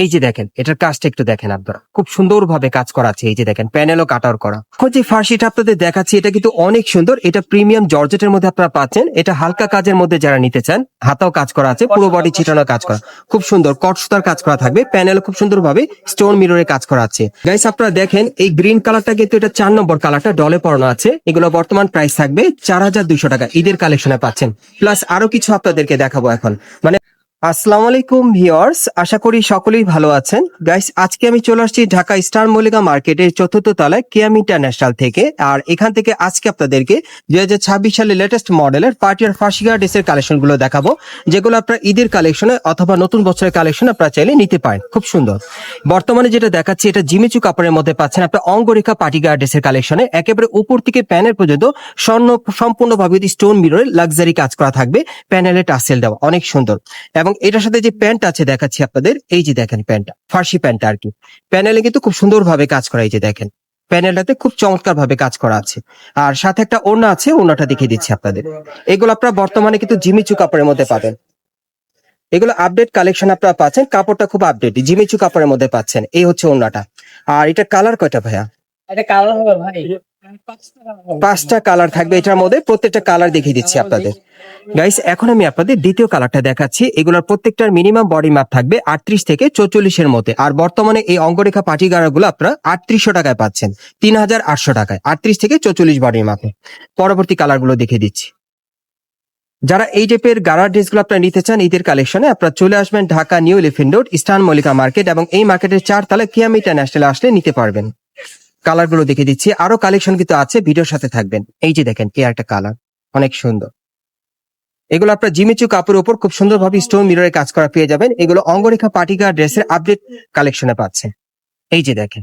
এই যে দেখেন, এটার কাজটা একটু দেখেন আপনারা। খুব সুন্দর ভাবে কাজ করা আছে, এই যে দেখেন প্যানেলও কাটার করা। যে ফার্সিটা আপনাদের দেখাচ্ছি, এটা কিন্তু অনেক সুন্দর। এটা প্রিমিয়াম জর্জেটের মধ্যে আপনারা পাচ্ছেন। এটা হালকা কাজের মধ্যে যারা নিতে চান, হাতাও কাজ করা আছে, পুরো বডি ছিটানো কাজ করা। খুব সুন্দর, কট সুতার কাজ করা থাকবে। প্যানেল খুব সুন্দর ভাবে স্টোন মিররে কাজ করা আছে। গাইস আপনারা দেখেন, এই গ্রিন কালারটা কিন্তু এটা চার নম্বর কালারটা ডলে পড়ানো আছে। এগুলো বর্তমান প্রাইস থাকবে চার হাজার দুইশো টাকা। ঈদের কালেকশনে পাচ্ছেন। প্লাস আরও কিছু আপনাদেরকে দেখাবো এখন। মানে আসসালামু আলাইকুম ভিউয়ার্স, আশা করি সকলেই ভালো আছেন। গাইস, আজকে আমি চলে আসছি ঢাকা স্টার মল্লিকা মার্কেটের চতুর্থ তলায় কেয়াম ইন্টারন্যাশনাল থেকে। আর এখান থেকে আজকে আপনাদেরকে দুই হাজার ছাব্বিশ সালের লেটেস্ট মডেলের পার্টি আর ফার্সিগা ড্রেসের কালেকশনগুলো দেখাবো, যেগুলো আপনার ঈদের কালেকশনে অথবা নতুন বছরের কালেকশন আপনারা চাইলে নিতে পারেন। খুব সুন্দর। বর্তমানে যেটা দেখাচ্ছি, এটা জিমিচু কাপড়ের মধ্যে পাচ্ছেন আপনার অঙ্গরেখা পার্টিগা ড্রেসের কালেকশনে। একেবারে উপর থেকে প্যানেল পর্যন্ত স্বর্ণ সম্পূর্ণভাবে স্টোন মিররে লাক্সারি কাজ করা থাকবে, প্যানেলে টাসেল দেওয়া। অনেক সুন্দর। এবং এটার সাথে যে প্যান্ট আছে দেখাচ্ছি আপনাদের এই যে দেখেন প্যান্টটা ফার্সি প্যান্টটা আর কি। প্যানেলে কিন্তু খুব সুন্দরভাবে কাজ করা এই যে দেখেন। প্যানেলটাতে খুব চমৎকার ভাবে কাজ করা আছে। আর সাথে একটা ওড়না আছে ওড়নাটা দেখিয়ে দিচ্ছি আপনাদের। এগুলো আপনারা বর্তমানে কিন্তু জিমিচু কাপড়ের মধ্যে পাবেন। এগুলো আপডেট কালেকশন আপনারা পাচ্ছেন কাপড়টা খুব আপডেট জিমিচু কাপড়ের মধ্যে পাচ্ছেন। এই হচ্ছে ওড়নাটা। আর এটা কালার কয়টা ভাইয়া? এটা কালার হবে ভাই। পাঁচটা কালার থাকবে এটার মধ্যে। প্রত্যেকটা কালার দেখিয়ে দিচ্ছি আপনাদের। গাইস এখন আমি আপনাদের দ্বিতীয় কালারটা দেখাচ্ছি। এগুলোর প্রত্যেকটার মিনিমাম বডি মাপ থাকবে আটত্রিশ থেকে চৌচল্লিশের মধ্যে। আর বর্তমানে এই অঙ্গরেখা পাটি গুলো আপনারা আটত্রিশশো টাকায় পাচ্ছেন তিন হাজার আটশো টাকায়। আটত্রিশ থেকে চৌচল্লিশ বডি মাপে পরবর্তী কালারগুলো দেখিয়ে দিচ্ছি। যারা এই টাইপের গাড়া ড্রেসগুলো আপনারা নিতে চান ঈদের কালেকশনে আপনারা চলে আসবেন Dhaka new elephant road eastern Mallika market এবং এই মার্কেটের চার তালা কিয়াম ইন্টারন্যাশনাল আসলে নিতে পারবেন। কালারগুলো দেখে দিচ্ছি। আরও কালেকশন কিন্তু আছে, ভিডিওর সাথে থাকবেন। এই যে দেখেন এই একটা কালার অনেক সুন্দর। এগুলো আপনার জিমিচু কাপড়ের উপর খুব সুন্দরভাবে স্টোন মিররে কাজ করা পেয়ে যাবেন। এগুলো অঙ্গরেখা পাটিকা ড্রেসের আপডেট কালেকশনে পাচ্ছেন এই যে দেখেন,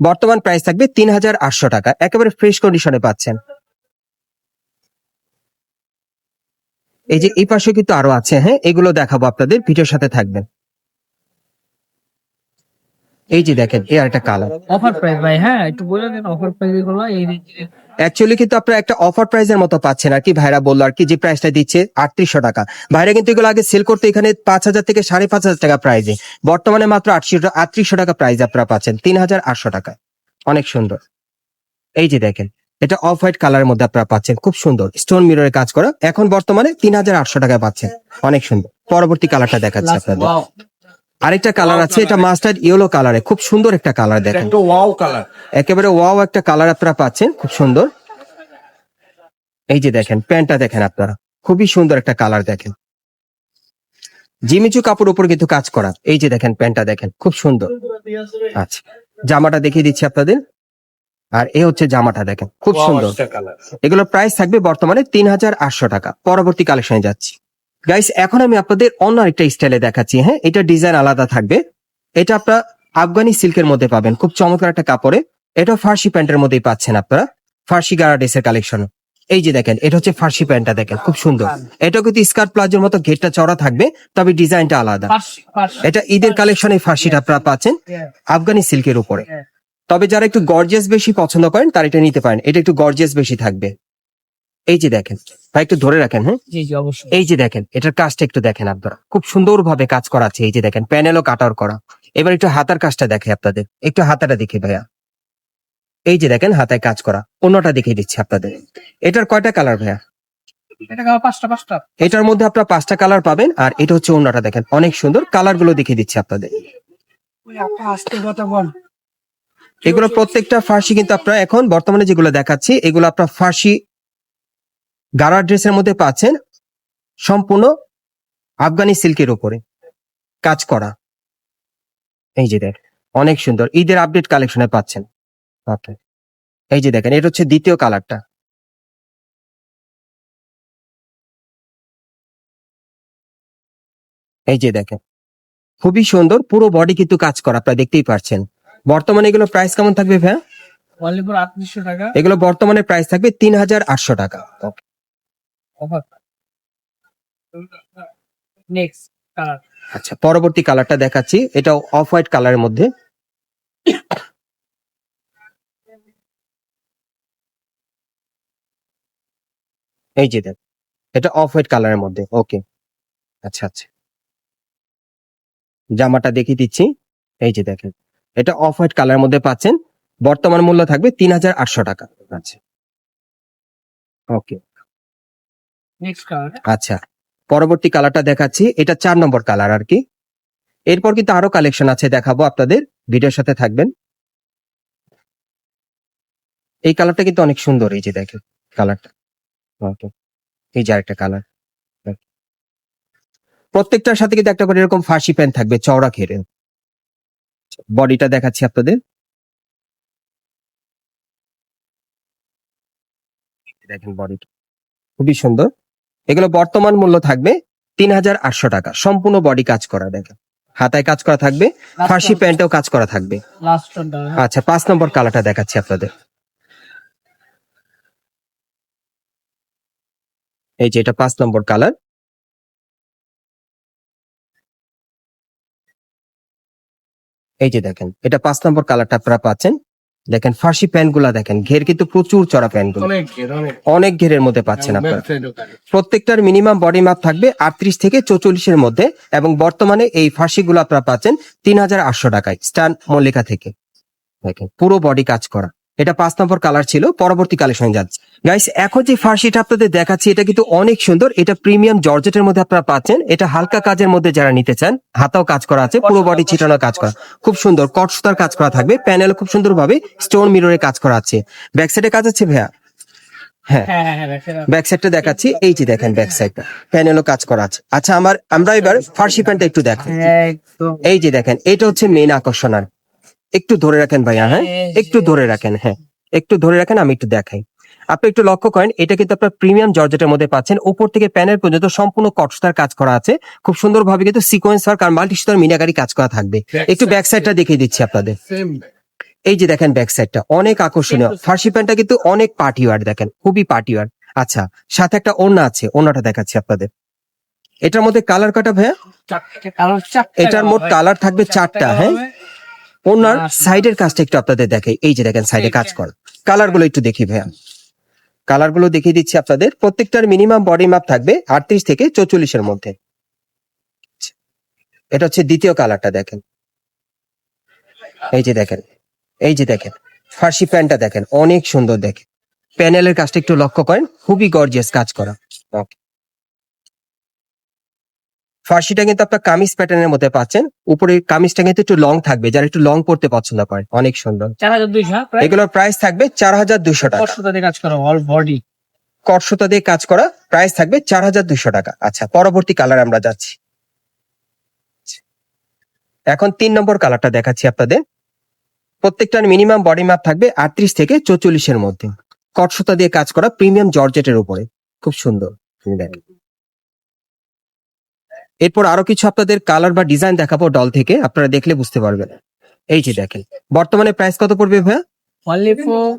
বর্তমান প্রাইস থাকবে তিন হাজার আটশো টাকা। একেবারে ফ্রেশ কন্ডিশনে পাচ্ছেন। এই যে এই পাশে কিন্তু আরও আছে হ্যাঁ? এগুলো দেখাবো আপনাদের, ভিডিওর সাথে থাকবেন। এই যে দেখেন এই একটা কালার অফার প্রাইস ভাই হ্যাঁ একটু বলে দেন অফার প্রাইসগুলো এই অ্যাকচুয়ালি কিন্তু আপনারা একটা অফার প্রাইসের মতো পাচ্ছেন আর কি ভাইরা বলল আর কি যে প্রাইসটা দিচ্ছে আটত্রিশশো টাকা। ভাইরা কিন্তু এগুলো আগে সেল করতে এখানে পাঁচ হাজার থেকে সাড়ে পাঁচ হাজার টাকা প্রাইজে বর্তমানে মাত্র আটশো আটত্রিশশো টাকা প্রাইস আপনারা পাচ্ছেন তিন হাজার আটশো টাকা। অনেক সুন্দর। এই যে দেখেন এটা অফ হোয়াইট কালারের মধ্যে আপনারা পাচ্ছেন খুব সুন্দর। স্টোন মিররের কাজ করা এখন বর্তমানে তিন হাজার আটশো টাকা পাচ্ছেন। অনেক সুন্দর। পরবর্তী কালারটা দেখাচ্ছি আপনাদের. আরেকটা কালার আছে এটা মাস্টার্ড ইয়েলো কালারে খুব সুন্দর একটা কালার দেখেন। ওয়াও কালার একেবারে ওয়াও একটা কালার আপনারা পাচ্ছেন খুব সুন্দর। এই যে দেখেন প্যান্টটা দেখেন আপনারা। খুবই সুন্দর একটা কালার দেখেন। জিমিচু কাপড় উপর কিন্তু কাজ করা। এই যে দেখেন প্যান্টটা দেখেন খুব সুন্দর। আচ্ছা জামাটা দেখিয়ে দিচ্ছি আপনাদের। আর এ হচ্ছে জামাটা দেখেন খুব সুন্দর। এগুলোর প্রাইস থাকবে বর্তমানে তিন হাজার আটশো টাকা। পরবর্তী কালেকশনে যাচ্ছি। গাইস এখন আমি আপনাদের অন্য আরেকটা স্টাইলে দেখাচ্ছি হ্যাঁ? এটা ডিজাইন আলাদা থাকবে। এটা আপনারা আফগানি সিল্কের মধ্যে পাবেন খুব চমৎকার একটা কাপড়ে। এটা ফার্সি প্যান্টের মধ্যেই পাচ্ছেন আপনারা। ফার্সি গারা ড্রেসের কালেকশন এই যে দেখেন এটা হচ্ছে ফার্সি প্যান্টটা দেখেন খুব সুন্দর। এটা কিন্তু স্কার্ট প্লাজোর মতো ঘেরটা চড়া থাকবে তবে ডিজাইনটা আলাদা। এটা ঈদের কালেকশনে ফার্সিটা আপনারা পাচ্ছেন আফগানি সিল্কের উপরে। তবে যারা একটু গর্জিয়াস বেশি পছন্দ করেন তারা এটা নিতে পারেন। এটা একটু গর্জিয়াস বেশি থাকবে। এই যে দেখেন ভাই একটু ধরে রাখেন হ্যাঁ? জি জি অবশ্যই। এই যে দেখেন এটার কাজটা একটু দেখেন আপনারা। খুব সুন্দর ভাবে কাজ করা আছে এই যে দেখেন প্যানেলও কাটার করা। এবার একটু হাতার কাজটা দেখে আপনাদের। একটু হাতাটা দেখে ভাইয়া। এই যে দেখেন হাতায় কাজ করা। অন্যটা দেখিয়ে দিচ্ছি আপনাদের। এটার কয়টা কালার ভাইয়া? এটা খাওয়া পাঁচটা পাঁচটা। এটার মধ্যে আপনারা পাঁচটা কালার পাবেন আর এটা হচ্ছে অন্যটা দেখেন। অনেক সুন্দর কালারগুলো দেখিয়ে দিচ্ছি আপনাদের। আসতে কথা বল এগুলো প্রত্যেকটা ফার্সি কিন্তু আপনারা এখন বর্তমানে যেগুলো দেখাচ্ছি এগুলো আপনার ফার্সি গাড়া ড্রেসের মধ্যে পাচ্ছেন সম্পূর্ণ আফগানি সিল্কের উপরে কাজ করা। এই যে দেখ অনেক সুন্দর। ঈদের আপডেট কালেকশনে পাচ্ছেন। এই যে দেখেন এটা হচ্ছে দ্বিতীয় কালারটা এই যে দেখেন খুবই সুন্দর পুরো বডি কিন্তু কাজ করা আপনারা দেখতেই পাচ্ছেন বর্তমানে এগুলো প্রাইস কেমন থাকবে ভাইয়া? এগুলো বর্তমানে প্রাইস থাকবে তিন হাজার আটশো টাকা। নেক্সট আচ্ছা পরবর্তী কালারটা দেখাচ্ছি। এটা অফ হোয়াইট কালারের মধ্যে। এই যে দেখ, এটা অফ হোয়াইট কালারের মধ্যে ওকে আচ্ছা আচ্ছা। জামাটা দেখিয়ে দিচ্ছি। এই যে দেখেন, এটা অফ হোয়াইট কালার মধ্যে পাচ্ছেন। বর্তমান মূল্য থাকবে তিন হাজার আটশো টাকা। আচ্ছা। ওকে আচ্ছা পরবর্তী কালারটা দেখাচ্ছি। এটা চার নম্বর কালার আর কি। এরপর কিন্তু আরও কালেকশন আছে, দেখাবো আপনাদের। ভিডিওর সাথে থাকবেন। এই কালারটা কিন্তু অনেক সুন্দর, এই যে দেখেন কালারটা এই যে আরেকটা কালার প্রত্যেকটার সাথে কিন্তু একটা করে এরকম ফাঁসি প্যান্ট থাকবে, চওড়া ঘেরে। বডিটা দেখাচ্ছি আপনাদের। দেখেন বডিটা খুবই সুন্দর। এগুলো বর্তমান মূল্য থাকবে তিন হাজার আটশো টাকা। সম্পূর্ণ বডি কাজ করা দেখেন। হাতায় কাজ করা থাকবে ফার্সি প্যান্টেও কাজ করা থাকবে। আচ্ছা পাঁচ নম্বর কালারটা দেখাচ্ছি আপনাদের। এই যে এটা পাঁচ নম্বর কালার এই যে দেখেন এটা পাঁচ নম্বর কালারটা আপনারা পাচ্ছেন। দেখেন ফার্সি প্যান্টগুলা দেখেন ঘের কিন্তু প্রচুর চড়া প্যান্টগুলো অনেক ঘের অনেক। অনেক ঘেরের মধ্যে পাচ্ছেন আপনারা। প্রত্যেকটার মিনিমাম বডি মাপ থাকবে আটত্রিশ থেকে চৌচল্লিশের মধ্যে এবং বর্তমানে এই ফার্সিগুলো আপনারা পাচ্ছেন তিন হাজার আটশো টাকায় স্টান মল্লিকা থেকে। দেখেন পুরো বডি কাজ করা। এটা পাঁচ নম্বর কালার ছিল পরবর্তী কালেকশন যাচ্ছে। গাইস এখন যে ফার্সিটা আপনাদের দেখাচ্ছি এটা কিন্তু অনেক সুন্দর। এটা প্রিমিয়াম জর্জেটের মধ্যে আপনারা পাচ্ছেন। এটা হালকা কাজের মধ্যে যারা নিতে চান হাতাও কাজ করা আছে পুরো বডি ছিটানো কাজ করা। খুব সুন্দর কট সুতার কাজ করা থাকবে প্যানেল খুব সুন্দর ভাবে স্টোন মিররে কাজ করা আছে। ব্যাক সাইডে কাজ আছে ভাইয়া? হ্যাঁ। হ্যাঁ হ্যাঁ হ্যাঁ ব্যাক সাইডটা দেখাচ্ছি এই যে দেখেন ব্যাক সাইডটা প্যানেলও কাজ করা আছে। আচ্ছা আমার আমরা এবার ফার্সি প্যান্টটা একটু দেখেন এই যে দেখেন এটা হচ্ছে মেন আকর্ষণ আর একটু ধরে রাখেন ভাইয়া হ্যাঁ? একটু ধরে রাখেন হ্যাঁ। একটু ধরে রাখেন আমি একটু দেখাই। আপনি একটু লক্ষ্য করেন এটা কিন্তু আপনার প্রিমিয়াম জর্জেটের মধ্যে পাচ্ছেন। উপর থেকে প্যানেল পর্যন্ত সম্পূর্ণ কটস্টার কাজ করা আছে। খুব সুন্দরভাবে কিন্তু সিকোয়েন্স ওয়ার্ক আর মাল্টি সুতার মিনাকারি কাজ করা থাকবে। একটু ব্যাক সাইডটা দেখিয়ে দিচ্ছি আপনাদের। এই যে দেখেন ব্যাক সাইডটা অনেক আকর্ষণীয়। ফার্সি প্যান্টটা কিন্তু অনেক পার্টি ওয়ার দেখেন খুবই পার্টি ওয়ার আচ্ছা সাথে একটা ওড়না আছে ওড়নাটা দেখাচ্ছি আপনাদের। এটার মধ্যে কালার কাটা ভাইয়া? এটার মোট কালার থাকবে চারটা হ্যাঁ? ওনার সাইডের কাজটা একটু আপনাদের দেখাই। এই যে দেখেন সাইডে কাজ কর। কালারগুলো একটু দেখি ভাইয়া। কালারগুলো দেখিয়ে দিচ্ছি আপনাদের। প্রত্যেকটার মিনিমাম বডি মাপ থাকবে আটত্রিশ থেকে চৌচল্লিশের মধ্যে। এটা হচ্ছে দ্বিতীয় কালারটা দেখেন। এই যে দেখেন এই যে দেখেন ফার্সি প্যান্টটা দেখেন অনেক সুন্দর দেখেন। প্যানেলের কাজটা একটু লক্ষ্য করেন খুবই গর্জিয়াস কাজ করা। Okay. ফার্সিটা কিন্তু আপনার কামিজ প্যাটার্নের মধ্যে পাচ্ছেন। উপরে কামিজটা কিন্তু একটু লং থাকবে যারা একটু লং পড়তে পছন্দ করে। অনেক সুন্দর। চার হাজার দুইশো এগুলোর প্রাইস থাকবে চার হাজার দুশো টাকা। কষ্টতে কাজ করো অল বডি কটসুতা দিয়ে কাজ করা প্রাইস থাকবে চার হাজার দুশো টাকা। আচ্ছা পরবর্তী কালার আমরা যাচ্ছি। এখন তিন নম্বর কালারটা দেখাচ্ছি আপনাদের। প্রত্যেকটার মিনিমাম বডি মাপ থাকবে আটত্রিশ থেকে চৌচল্লিশের মধ্যে। কটসুতা দিয়ে কাজ করা প্রিমিয়াম জর্জেটের উপরে। খুব সুন্দর। দেখেন। এরপর আরও কিছু আপনাদের কালার বা ডিজাইন দেখাবো ডল থেকে আপনারা দেখলে বুঝতে পারবেন। এই যে দেখেন বর্তমানে প্রাইস কত পড়বে ভাইয়া? অনলি ফর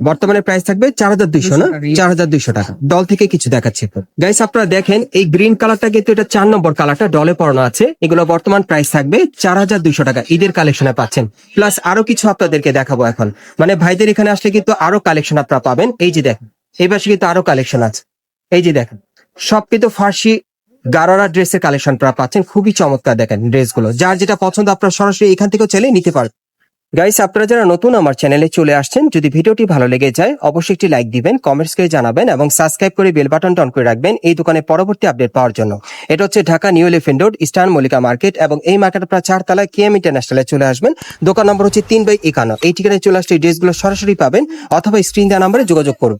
বর্তমানে প্রাইস থাকবে চার হাজার দুইশো না? চার হাজার দুইশো টাকা। ডল থেকে কিছু দেখাচ্ছে গাইস আপনারা দেখেন এই গ্রিন কালারটা কিন্তু এটা চার নম্বর কালারটা ডলে পড়ানো আছে। এগুলো বর্তমান প্রাইস থাকবে চার হাজার দুইশো টাকা। ঈদের কালেকশনে পাচ্ছেন। প্লাস আরও কিছু আপনাদেরকে দেখাবো এখন। মানে ভাইদের এখানে আসলে কিন্তু আরও কালেকশন আপনারা পাবেন। এই যে দেখেন এই পাশে কিন্তু আরও কালেকশন আছে। এই যে দেখেন সব কিন্তু ফার্সি গারারা ড্রেসের কালেকশন পাচ্ছেন। খুবই চমৎকার দেখেন ড্রেসগুলো। যার যেটা পছন্দ আপনারা সরাসরি এখান থেকেও চাইলে নিতে পারবেন। গাইস আপনারা যারা নতুন আমার চ্যানেলে চলে আসছেন, যদি ভিডিওটি ভালো লেগে যায়, অবশ্যই একটি লাইক দিবেন কমেন্টস করে জানাবেন এবং সাবস্ক্রাইব করে বেল বাটনটা অন করে রাখবেন এই দোকানে পরবর্তী আপডেট পাওয়ার জন্য। এটা হচ্ছে Dhaka new elephant road eastern Mallika market এবং এই মার্কেট আপনারা চারতলায় কেএম ইন্টারন্যাশনালে চলে আসবেন। দোকান নম্বর হচ্ছে তিন বাই একান্ন। এই ঠিকানায় চলে এই ড্রেসগুলো সরাসরি পাবেন অথবা স্ক্রিন দেওয়া নাম্বারে যোগাযোগ করুন।